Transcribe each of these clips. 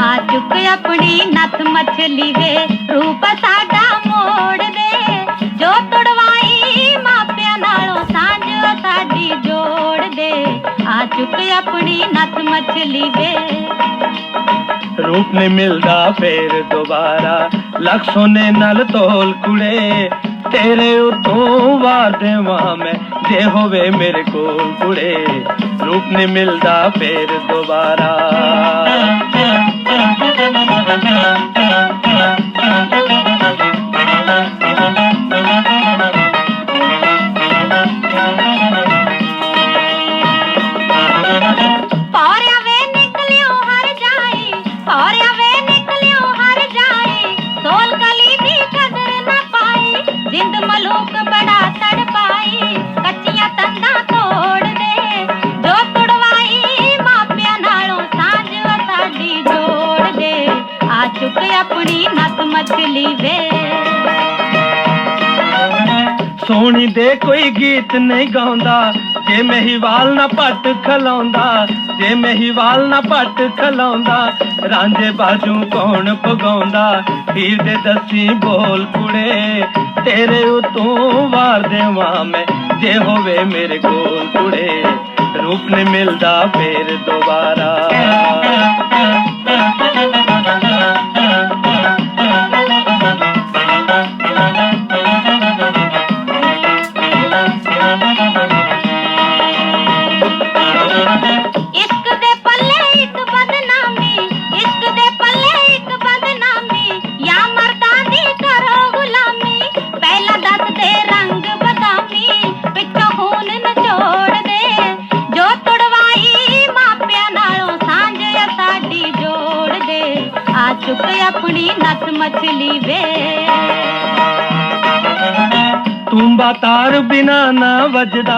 ਆ ਚੁੱਕ ਆਪਣੀ ਨੱਥ ਮਛਲੀ ਵੇ, ਰੂਪ ਸਾਡਾ ਮੋੜ ਦੇ। ਜੋ ਤੁੜਵਾਈ ਮਾਪਿਆਂ ਨਾਲੋਂ ਸਾਂਝ ਸਾਡੀ ਜੋੜ ਦੇ। ਆ ਚੁੱਕ ਆਪਣੀ ਨੱਥ ਮਛਲੀ ਵੇ ਰੂਪ ਨਹੀਂ ਮਿਲਦਾ ਫੇਰ ਦੁਬਾਰਾ ਲੱਖ ਸੋਨੇ ਨਾਲ ਤੋਲ ਕੁੜੇ ਤੇਰੇ ਉਤੋਂ ਵਾਰ ਦੇਵਾਂ ਮੈਂ ਜੇ ਹੋਵੇ ਮੇਰੇ ਕੋਲ ਕੁੜੇ ਰੂਪ ਨਹੀਂ ਮਿਲਦਾ ਫੇਰ ਦੁਬਾਰਾ ਆਪਣੀ ਨੱਥ ਮਛਲੀ ਸੋਹਣੀ ਦੇ ਕੋਈ ਗੀਤ ਨਹੀਂ ਗਾਉਂਦਾ, ਜੇ ਮਹੀਵਾਲ ਨਾ ਪੱਟ ਖਲਾਉਂਦਾ, ਜੇ ਮਹੀਵਾਲ ਨਾ ਪੱਟ ਖਲਾਉਂਦਾ, ਰਾਂਝੇ ਬਾਜੂ ਕੌਣ ਪਗਾਉਂਦਾ ਹੀਰ ਦੇ ਦਸੀ ਬੋਲ ਕੁੜੇ, ਤੇਰੇ ਉਤੋਂ ਵਾਰ ਦੇਵਾਂ ਮੈਂ, ਜੇ ਹੋਵੇ ਮੇਰੇ ਕੋਲ ਕੁੜੇ, ਰੂਪ ਨਹੀਂ ਮਿਲਦਾ ਫੇਰ ਦੁਬਾਰਾ। ਆ ਚੁੱਕ ਆਪਣੀ ਨੱਥ ਮਛਲੀ ਵੇ ਤੂੰਬਾ ਤਾਰ ਬਿਨਾ ਨਾ ਵੱਜਦਾ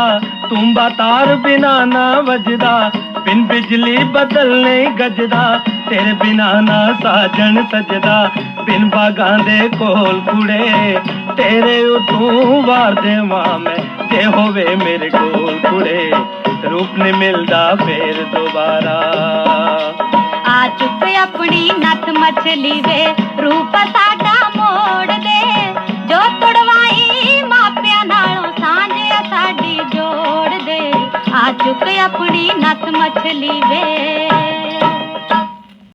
ਤੂੰਬਾ ਤਾਰ ਬਿਨਾ ਨਾ ਵੱਜਦਾ ਬਿਨ ਬਿਜਲੀ ਬਦਲ ਨਹੀਂ ਗੱਜਦਾ ਤੇਰੇ ਬਿਨਾ ਨਾ ਸਾਜਣ ਸਜਦਾ ਬਿਨ ਬਾਗਾਂ ਦੇ ਕੋਲ ਕੁੜੇ ਤੇਰੇ ਉਤੋਂ ਵਾਰ ਦੇਵਾਂ ਮੈਂ ਜੇ ਹੋਵੇ ਮੇਰੇ ਕੋਲ ਕੁੜੇ ਰੂਪ ਨਹੀਂ ਮਿਲਦਾ ਫੇਰ ਦੁਬਾਰਾ ਆ ਚੁੱਕ ਆਪਣੀ ਨੱਥ ਮਛਲੀ ਵੇ ਰੂਪ ਸਾਡਾ ਮੋੜ ਦੇ। ਜੋ ਤੁੜਵਾਈ ਮਾਪਿਆਂ ਨਾਲੋਂ ਸਾਂਝਿਆ ਸਾਡੀ ਜੋੜ ਦੇ। ਆ ਚੁੱਕ ਆਪਣੀ ਨੱਥ ਮਛਲੀ ਵੇ